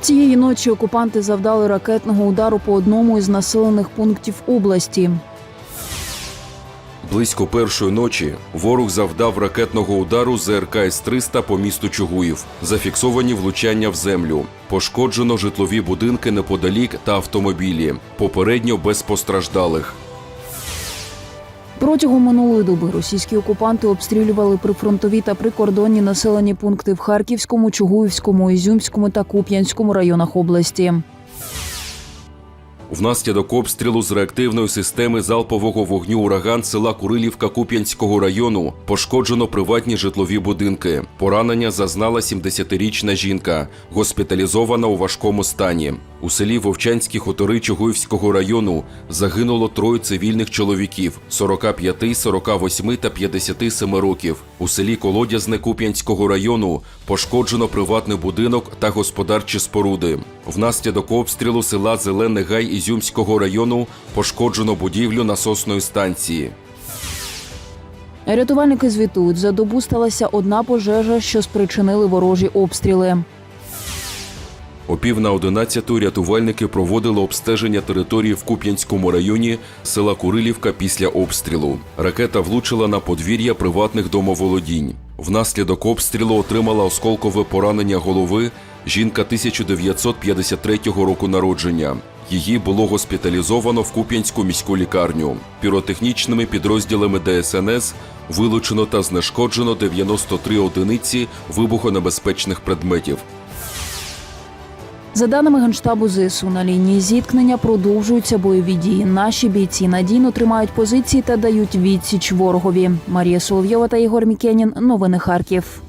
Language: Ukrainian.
Цієї ночі окупанти завдали ракетного удару по одному із населених пунктів області. Близько першої ночі ворог завдав ракетного удару з РК С-300 по місту Чугуїв. Зафіксовані влучання в землю. Пошкоджено житлові будинки неподалік та автомобілі. Попередньо без постраждалих. Протягом минулої доби російські окупанти обстрілювали прифронтові та прикордонні населені пункти в Харківському, Чугуївському, Ізюмському та Куп'янському районах області. Внаслідок обстрілу з реактивної системи залпового вогню ураган села Курилівка Куп'янського району пошкоджено приватні житлові будинки. Поранення зазнала 70-річна жінка, госпіталізована у важкому стані. У селі Вовчанські хутори Чугуївського району загинуло троє цивільних чоловіків 45, 48 та 57 років. У селі Колодязне Куп'янського району пошкоджено приватний будинок та господарчі споруди. Внаслідок обстрілу села Зелений Гай Ізюмського району пошкоджено будівлю насосної станції. Рятувальники звітують, за добу сталася одна пожежа, що спричинили ворожі обстріли. О пів на одинадцяту рятувальники проводили обстеження території в Куп'янському районі села Курилівка після обстрілу. Ракета влучила на подвір'я приватних домоволодінь. Внаслідок обстрілу отримала осколкове поранення голови жінка 1953 року народження. Її було госпіталізовано в Куп'янську міську лікарню. Піротехнічними підрозділами ДСНС вилучено та знешкоджено 93 одиниці вибухонебезпечних предметів. За даними генштабу ЗСУ, на лінії зіткнення продовжуються бойові дії. Наші бійці надійно тримають позиції та дають відсіч ворогові. Марія Соловйова та Ігор Мікенін. Новини Харків.